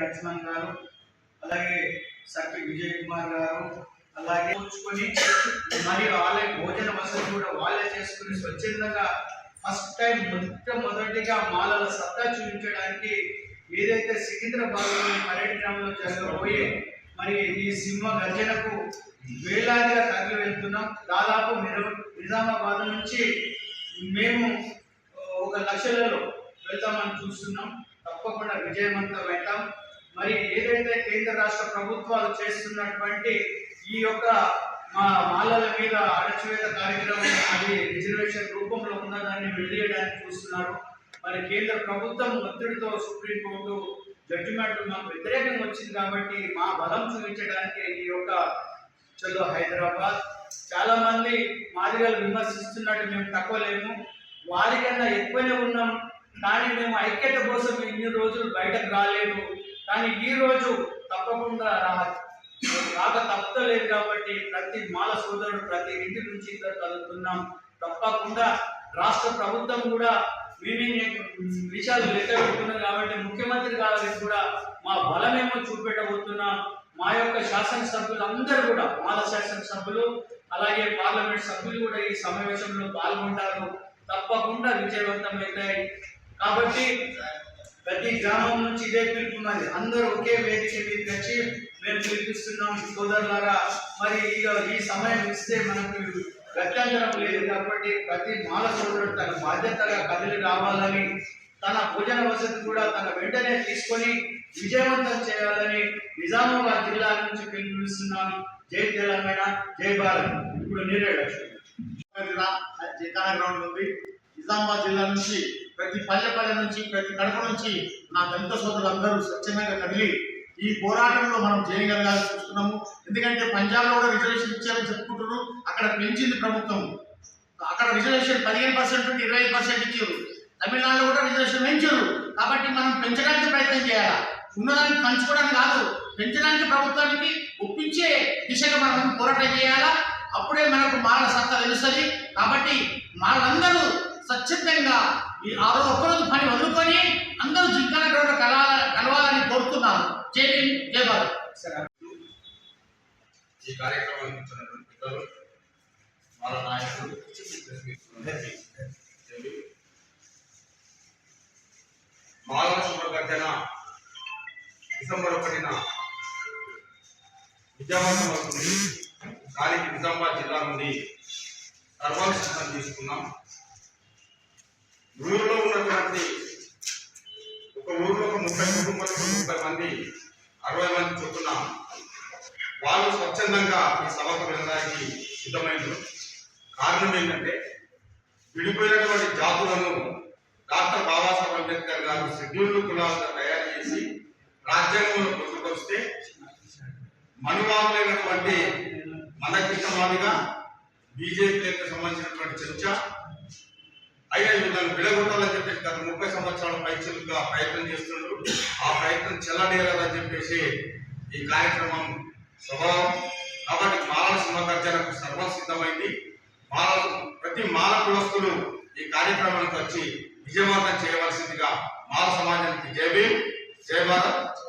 లక్ష్మణ్ గారు అలాగే సర్పి విజయ్ కుమార్ గారు అలాగే కూర్చుకొని మరియు వాళ్ళే భోజన వసతి కూడా వాళ్ళే చేసుకుని స్వచ్ఛందంగా ఫస్ట్ టైం మొట్టమొదటిగా మాలల సత్తా చూపించడానికి ఏదైతే సికింద్రాబాద్లోని పర్యటనలో జరగబోయే మరి ఈ సింహ గర్జనకు వేలాదిగా తరలి వెళ్తున్నాం. దాదాపు నిజామాబాద్ నుంచి మేము ఒక లక్షలలో వెళ్తామని చూస్తున్నాం. తప్పకుండా విజయవంతం అవుతాం మరి ఏదైతే కేంద్ర రాష్ట్ర ప్రభుత్వాలు చేస్తున్నటువంటి ఈ యొక్క మా మాలల మీద అణచివేత కార్యక్రమం అది రిజర్వేషన్ రూపంలో ఉన్నదాన్ని వెళ్ళేయడానికి చూస్తున్నారు. మరి కేంద్ర ప్రభుత్వం ఒత్తిడితో సుప్రీంకోర్టు జడ్జిమెంట్ మాకు వ్యతిరేకంగా వచ్చింది కాబట్టి మా బలం చూపించడానికి ఈ యొక్క చలో హైదరాబాద్. చాలా మంది మాదిగలు విమర్శిస్తున్నట్టు మేము తక్కువ లేము. వారికన్నా ఎక్కువనే ఉన్నాం. కానీ మేము ఐక్యత కోసం ఇన్ని రోజులు బయటకు రాలేదు. కానీ ఈ రోజు తప్పకుండా రా- రాక తప్పలేదు కాబట్టి ప్రతి మాల సోదరుడు ప్రతి ఇంటి నుంచి కలుగుతున్నాం. తప్పకుండా రాష్ట్ర ప్రభుత్వం కూడా మీనింగ్ విషయాలు లెక్క పెడుతున్నాం కాబట్టి ముఖ్యమంత్రి గారికి కూడా మా బలమేమో చూపెట్టబోతున్నాం. మా యొక్క శాసనసభ్యులందరూ కూడా మాల శాసనసభ్యులు అలాగే పార్లమెంట్ సభ్యులు కూడా ఈ సమావేశంలో పాల్గొంటారు. తప్పకుండా విజయవంతం అవుతాయి. కాబట్టి ప్రతి గ్రామం నుంచి ఇదే పిలుపున్నది అందరూ ఒకే వేదిక మీదకి వచ్చి మేము పిలిపిస్తున్నాం సోదరులారా మరి ఇక ఈ సమయం ఇస్తే మనకు గత్యంతరం లేదు కాబట్టి ప్రతి మాల సోదరుడు తన బాధ్యతగా కదిలి రావాలని తన భోజన వసతి కూడా తన వెంటనే తీసుకొని విజయవంతం చేయాలని నిజామాబాద్ జిల్లా నుంచి పిలుపునిస్తున్నాం జై తెలంగాణ జై భారత్ ఇప్పుడు నీరే లక్ష్మి జిల్లా గ్రౌండ్ ఉంది నిజామాబాద్ జిల్లా నుంచి ప్రతి పల్లెపల్లె నుంచి ప్రతి కడప నుంచి నా దళిత సోదరులందరూ స్వచ్ఛందంగా కదిలి ఈ పోరాటంలో మనం చేయగలగాలని చూస్తున్నాము. ఎందుకంటే పంజాబ్లో కూడా రిజర్వేషన్ ఇచ్చారని చెప్పుకుంటున్నారు. అక్కడ పెంచింది ప్రభుత్వం. అక్కడ రిజర్వేషన్ పదిహేను పర్సెంట్ నుండి ఇరవై పర్సెంట్ ఇచ్చారు. తమిళనాడులో కూడా రిజర్వేషన్ పెంచారు. కాబట్టి మనం పెంచడానికి ప్రయత్నం చేయాలి? ఉన్నదాన్ని పంచుకోవడానికి కాదు. పెంచడానికి ప్రభుత్వానికి ఒప్పించే దిశగా మనం పోరాటం చేయాలా? అప్పుడే మనకు మారల సత్తా తెలుస్తుంది. కాబట్టి మనందరూ స్వచ్ఛందంగా ఆ రోజు ఒక్కరోజు పని వదులుకొని అందరూ జింకల గ్రౌండ్ కలవాల కలవాలని కోరుతున్నాను. జై భీమ్, జై భారత్. ఈ కార్యక్రమానికి ఇచ్చినటువంటి పిల్లలు వాళ్ళ నాయకులు అందరికీ చెప్పి మాలవ శుభగర్జన డిసెంబర్ ఒకటిన విద్యావంతం అవుతుంది దానికి నిజామాబాద్ జిల్లా నుండి సర్వాలు సిద్ధం తీసుకున్నాం. ఊరిలో ఉన్నటువంటి ఒక ఊరిలో ఒక ముప్పై కుటుంబాలకు ముప్పై మంది అరవై మంది చొప్పున వాళ్ళు స్వచ్ఛందంగా ఈ సభకు వెళ్ళడానికి సిద్ధమైంది కారణం ఏంటంటే విడిపోయినటువంటి జాతులను డాక్టర్ బాబాసాహెబ్ అంబేద్కర్ గారు షెడ్యూల్డ్ కులాలుగా తయారు చేసి రాజ్యాంగంలో పొందుకొస్తే మనువాదులైనటువంటి మనకిష్టవాదిగా బీజేపీకి సంబంధించినటువంటి చర్చ అయినా వీళ్ళని విడగొట్టాలని చెప్పేసి గత ముప్పై సంవత్సరాల పైచలుగా ప్రయత్నం చేస్తున్నారు ఆ ప్రయత్నం చెల్లనేరదని చెప్పేసి ఈ కార్యక్రమం స్వభావం. కాబట్టి మాలల సింహగర్జనకు సర్వసిద్ధమైంది. మాల ప్రతి మాల కులస్తులు ఈ కార్యక్రమానికి వచ్చి విజయవంతం చేయవలసిందిగా మాల సమాజానికి జై భీమ్ జై భారత్.